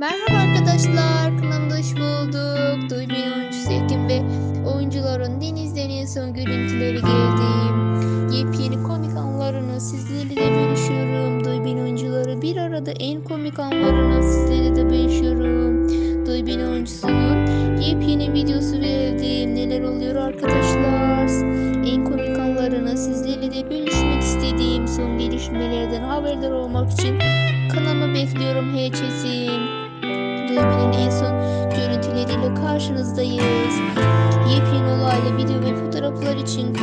Merhaba arkadaşlar, kanalımda hoş bulduk. Duy Beni oyuncusu ve oyuncuların denizden en son görüntüleri geldi. Yepyeni komik anlarını sizlerle de bölüşüyorum. Duy Beni oyuncuları bir arada en komik anlarını sizlerle de bölüşüyorum. Duy Beni oyuncusunun yepyeni videosu geldi. Neler oluyor arkadaşlar? En komik anlarını sizlerle de bölüşmek istediğim son gelişmelerden haberdar olmak için kanalımı bekliyorum HC'sim. Görüntüleriyle karşınızdayız. Yepyeni olaylı video ve fotoğraflar için